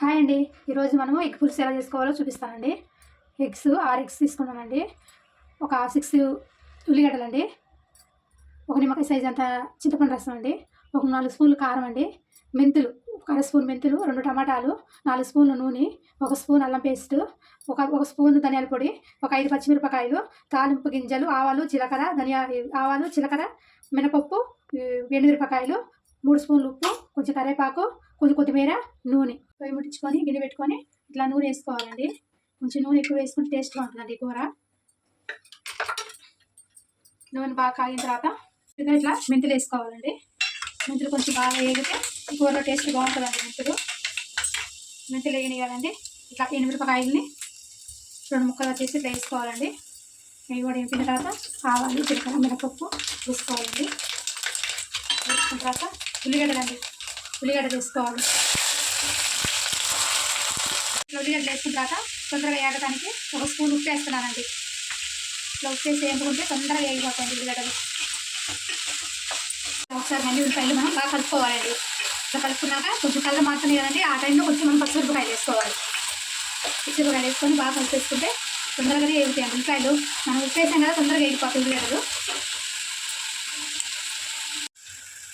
Hi అండి. ఈరోజు మనము ఎగ్ పులుసు ఎలా చేసుకోవాలో చూపిస్తానండి. ఎగ్స్ ఆరు ఎగ్స్ తీసుకున్నానండి ఒక సిక్స్ ఉల్లిగడ్డలండి. ఒక నిమ్మకాయ సైజ్ అంత చింతపండు రసం అండి. ఒక నాలుగు స్పూన్లు కారం అండి. మెంతులు ఒక అర స్పూన్ మెంతులు రెండు టమాటాలు నాలుగు స్పూన్లు నూనె ఒక స్పూన్ అల్లం పేస్ట్ ఒక ఒక స్పూన్ ధనియాల పొడి ఒక ఐదు పచ్చిమిరపకాయలు తాలింపు గింజలు ఆవాలు జీలకర్ర ధనియా ఆవాలు జీలకర్ర మినపప్పు ఎండుమిరపకాయలు మూడు స్పూన్లు ఉప్పు కొంచెం కరివేపాకు కొంచెం కొత్తిమీర నూనె. పొయ్యి ముట్టించుకొని గిన్నె పెట్టుకొని ఇట్లా నూనె వేసుకోవాలండి. కొంచెం నూనె ఎక్కువ వేసుకుంటే టేస్ట్గా ఉంటుందండి కూర. నూనె బాగా కాగిన తర్వాత ఇట్లా ఇట్లా మెంతులు వేసుకోవాలండి. మెంతులు కొంచెం బాగా వేగితే ఈ కూరలో టేస్ట్ బాగుంటుందండి మెంతులు. మెంతులు వేగినాయి కదండి. ఇట్లా ఎనిమిరపకాయలని రెండు ముక్కలు వచ్చేసి ఇట్లా వేసుకోవాలండి. ఇవి కూడా వేపిన తర్వాత ఆవాలు జీలకర్ర మినపప్పు వేసుకోవాలండి. వేసుకున్న తర్వాత ఉల్లిగడ్డలండి. ఉల్లిగడ్డ వేసుకోవాలి. ఉల్లిగడ్డలు వేసుకున్న తర్వాత తొందరగా వేయడానికి ఒక స్పూన్ ఉప్పు వేస్తున్నానండి. ఇట్లా ఉప్పు వేసి వేపుకుంటే తొందరగా వేగిపోతాయండి ఉల్లిగడ్డలు. ఒకసారి మళ్ళీ ఉల్లిపాయలు మనం బాగా కలుపుకోవాలండి. ఇట్లా కలుపుకున్నాక కొంచెం కళ్ళ మాత్రం కదండి ఆ టైంలో కొంచెం మనం పచ్చిమిరపకాయలు వేసుకోవాలి. పచ్చిమిరపకాయలు వేసుకొని బాగా కలిపేసుకుంటే తొందరగానే వేగుతాయండి ఉల్లిపాయలు. మనం ఉప్పు వేసాం కదా తొందరగా వేగిపోతాయి ఉల్లిగడ్డలు.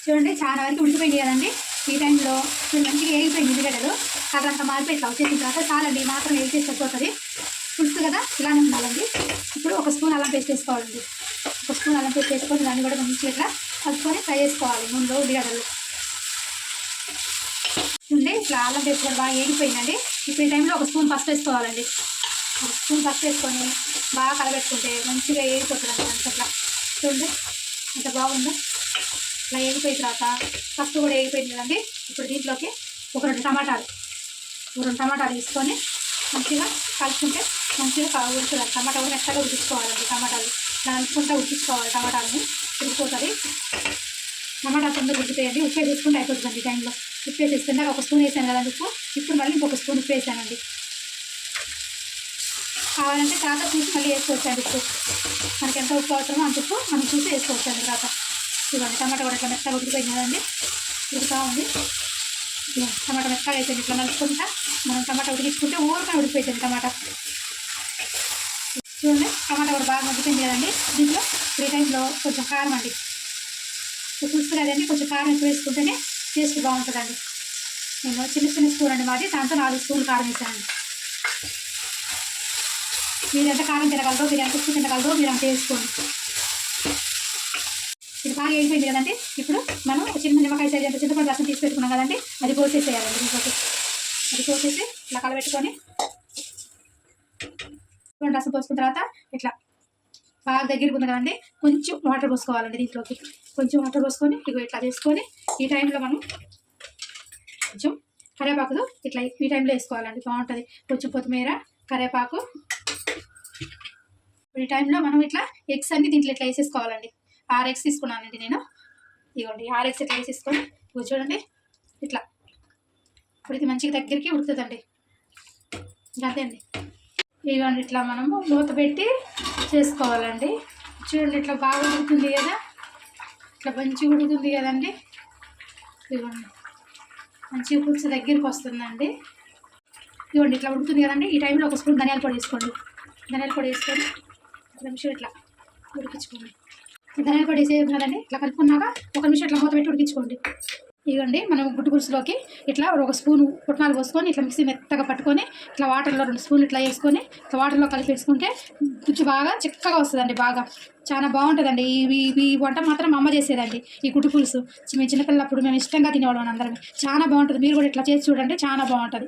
చూడండి చాలా వరకు ఉడికిపోయింది కదండి. ఈ టైంలో చూడండి మంచిగా వేగిపోయింది ఉల్లిగడ్డలు కలర్ అంతా మారిపోయి ఇట్లా వచ్చేసిన తర్వాత చాలండి మాత్రం వేసి సరిపోతుంది. పులుసు కదా ఇలానే ఉండాలండి. ఇప్పుడు ఒక స్పూన్ అల్లం పేస్ట్ వేసుకోవాలండి. ఒక స్పూన్ అల్లం పేస్ట్ వేసుకొని దాన్ని కూడా మంచిగా ఇట్లా కలుపుకొని ఫ్రై చేసుకోవాలి ముందు ఉల్లిగడ్డలు. ఉండే ఇట్లా అల్లం పేస్ట్ కూడా బాగా వేగిపోయిందండి ఇప్పుడు ఈ టైంలో ఒక స్పూన్ పసుపు వేసుకోవాలండి. ఒక స్పూన్ పసుపు వేసుకొని బాగా కలబెట్టుకుంటే మంచిగా వేగిపోతుంది అండి అంతట్లా చూడండి అంత బాగుందో? ఇలా ఎగిపోయిన తర్వాత ఫస్ట్ కూడా ఎగిపోయింది కదండి. ఇప్పుడు దీంట్లోకి ఒక రెండు టమాటాలు ఒక రెండు టమాటాలు తీసుకొని మంచిగా కలుపుకుంటే మంచిగా కా- ఉడుకుతుంది టమాటా కూడా ఎక్కడ ఉడికించుకోవాలండి టమాటాలు. ఇలా అనుకుంటా ఉడికించుకోవాలి టమాటాలని ఉడికిపోతుంది. టమాటా తొందరగా ఉడికిపోయండి ఉప్పు తీసుకుంటే అయిపోతుందండి టైంలో. ఉప్పు వేసేస్తే ఒక స్పూన్ వేసాను కదండి ఉప్పు. ఇప్పుడు మళ్ళీ ఇంకొక స్పూన్ ఉప్పు వేసానండి. కావాలంటే తర్వాత చూసి మళ్ళీ వేసుకోవచ్చండి ఉప్పు. మనకి ఎంత ఉప్పు అవసరమో అంత ఉప్పు మనం చూసి వేసుకోవచ్చండి తర్వాత. చూడండి టమాటా కూడా ఇట్లా మెత్తగా ఉడికిపోయింది కదండి. ఉడుకుతా ఉంది. టమాటా మెత్తగా అయిపోయింది. ఇట్లా నలుపుకుంటా మనం టమాటా ఉడికించుకుంటే ఊరికే ఉడికిపోయింది టమాటా. చూడండి టమాటా కూడా బాగా మగ్గిపోయింది కదండి. దీంట్లో ఫ్రీ టైంలో కొంచెం కారం అండి. ఇప్పుడు పులుసు కదండి కొంచెం కారం ఎక్కువ వేసుకుంటేనే టేస్ట్ బాగుంటుందండి. నేను చిన్న చిన్న స్పూన్ అండి మాది దాంతో నాలుగు స్పూన్లు కారం వేసానండి. మీరు ఎంత కారం తినగలరో మీరు ఎంత ఉప్పు తినగలరో మీరు అంత వేసుకోండి. బాగా అయిపోయింది కదంటే ఇప్పుడు మనం చిన్న నిమ్మకాయ సైజ్ అంటే చింతపండు రసం తీసి పెట్టుకున్నాం కదండి అది పోసేసేయాలండి దీంట్లోకి అది పోసేసి ఇలా కలబెట్టుకొని చింతపండు రసం పోసుకున్న తర్వాత ఇట్లా బాగా దగ్గరికి ఉంది కదండి కొంచెం వాటర్ పోసుకోవాలండి దీంట్లోకి. కొంచెం వాటర్ పోసుకొని ఇగో ఇట్లా చేసుకొని ఈ టైంలో మనం కొంచెం కరివేపాకులు ఇట్లా ఈ టైంలో వేసుకోవాలండి బాగుంటుంది. కొంచెం కొత్తిమీర కరివేపాకు. ఈ టైంలో మనం ఇట్లా ఎగ్స్ అన్ని దీంట్లో ఇట్లా వేసేసుకోవాలండి. ఆరు ఎగ్స్ తీసుకున్నానండి నేను. ఇదిగోండి ఆరు ఎగ్స్ ఇట్లా వేసేసుకొని ఇగో చూడండి. ఇట్లా. ఇప్పుడు ఇది మంచిగా దగ్గరికి ఉడుకుతుందండి. ఇంకా అంతే అండి. ఇదిగోండి ఇట్లా మనము మూత పెట్టి చేసుకోవాలండి. చూడండి ఇట్లా బాగా ఉడుకుతుంది కదా. ఇట్లా మంచిగా ఉడుకుతుంది కదండి. ఇదిగోండి. మంచిగా పులుసు దగ్గరికి వస్తుందండి. ఇదిగోండి ఇట్లా ఉడుకుతుంది కదండి. ఈ టైంలో ఒక స్పూన్ ధనియాల పొడి వేసుకోండి. ధనియాల పొడి వేసుకొని ఒక నిమిషం ఇట్లా ఉడికించుకోండి. ధనియాల పొడి వేసే కదండి ఇట్లా కలుపుకున్నాక ఒక నిమిషం ఇట్లా మూత పెట్టి ఉడికించుకోండి. ఇదిగోండి మనం గుడ్డు పులుసులోకి ఇట్లా ఒక స్పూన్ పుట్నాలు పోసుకొని ఇట్లా మిక్సీ మెత్తగా పట్టుకొని ఇట్లా వాటర్లో రెండు స్పూన్లు ఇట్లా వేసుకొని ఇట్లా వాటర్లో కలిపి వేసుకుంటే గుజ్జు బాగా చిక్కగా వస్తుందండి బాగా. చాలా బాగుంటుందండి. ఈ ఈ- ఈ వంట మాత్రం మా అమ్మ చేసేదండి ఈ గుడ్డు పులుసు. మేము చిన్నపిల్లప్పుడు మేము ఇష్టంగా తినేవాళ్ళం అందరం చాలా బాగుంటుంది. మీరు కూడా ఇట్లా చేసి చూడండి చాలా బాగుంటుంది.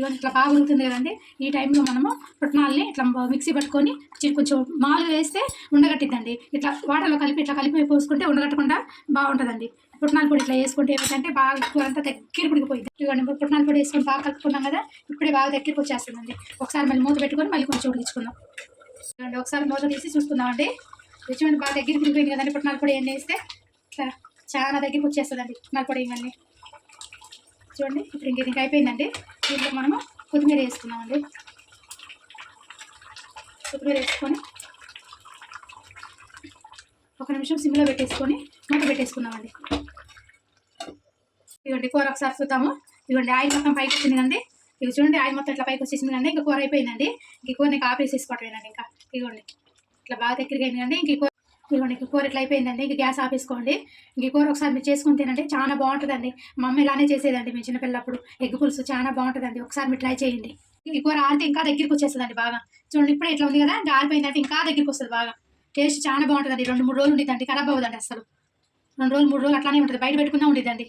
ఇవన్నీ ఇట్లా బాగా ఉడుకుతుంది కదండి. ఈ టైంలో మనము పుట్నాలని ఇట్లా మిక్సీ పట్టుకొని కొంచెం మాలు వేస్తే ఉండగట్టిద్దండి. ఇట్లా వాటర్లో కలిపి ఇట్లా కలిపి పోసుకుంటే ఉండగట్టకుండా బాగుంటుందండి. పుట్నాల పొడి ఇట్లా వేసుకుంటే ఏమిటంటే బాగా కూర అంతా దగ్గర ఉడికిపోయింది ఇవ్వండి ఇప్పుడు పుట్నాల పొడి వేసుకొని బాగా కలుపుకున్నాం కదా ఇప్పుడే బాగా దగ్గరికి వచ్చేస్తుందండి. ఒకసారి మళ్ళీ మూత పెట్టుకొని మళ్ళీ కొంచెం ఉడికించుకుందాం. ఇవ్వండి ఒకసారి మూత తీసి చూసుకుందామండి. చూడండి బాగా దగ్గరికి ఉడికిపోయింది కదండి పుట్నాల పొడి ఎన్ని వేస్తే ఇట్లా చాలా దగ్గరికి వచ్చేస్తుందండి పుట్నాల పొడి ఇవన్నీ. చూడండి. ఇప్పుడు ఇంక ఇది అయిపోయిందండి. దీంట్లో మనము కొత్తిమీర వేసుకున్నామండి కొత్తిమీర వేసుకొని ఒక నిమిషం సిమ్లో పెట్టేసుకొని మూత పెట్టేసుకున్నామండి ఇవ్వండి కూర ఒకసారి చూద్దాము. ఇవ్వండి ఆయిల్ మొత్తం పైకి వచ్చింది కండి ఇవి చూడండి ఆయిల్ మొత్తం ఇట్లా పైకి వచ్చేసింది కండి ఇంకా కూర అయిపోయిందండి. ఇంక కూర నీకు ఆపేసేసుకోవటమేనండి ఇంకా. ఇదిగోండి ఇట్లా బాగా దగ్గరికి అయింది కండి ఇంక కూర ఇదిగోండి ఇంక కూర ఇట్లా అయిపోయిందండి? ఇంక గ్యాస్ ఆపేసుకోండి. ఇంక కూర ఒకసారి మీరు చేసుకుని తినండి. చాలా బాగుంటుందండి. మా అమ్మ ఇలానే చేసేదండి మీ చిన్నపిల్లప్పుడు. ఎగ్ పులుసు చాలా బాగుంటుందండి. ఒకసారి మీరు ట్రై చేయండి. ఈ కూర ఆరితే ఇంకా దగ్గరికి వచ్చేస్తుందండి బాగా. చూడండి ఇప్పుడే ఇట్లా ఉంది కదా? ఇంకా ఆరిపోయిందంటే ఇంకా దగ్గరికి వస్తుంది బాగా. టేస్ట్ చాలా బాగుంటుందండి. రెండు మూడు రోజులు ఉండిద్దండి. ఖరాబ్ అవ్వదండి అసలు రెండు రోజులు మూడు రోజులు అట్లానే ఉంటుంది. బయట పెట్టుకున్నా ఉండిద్దండి.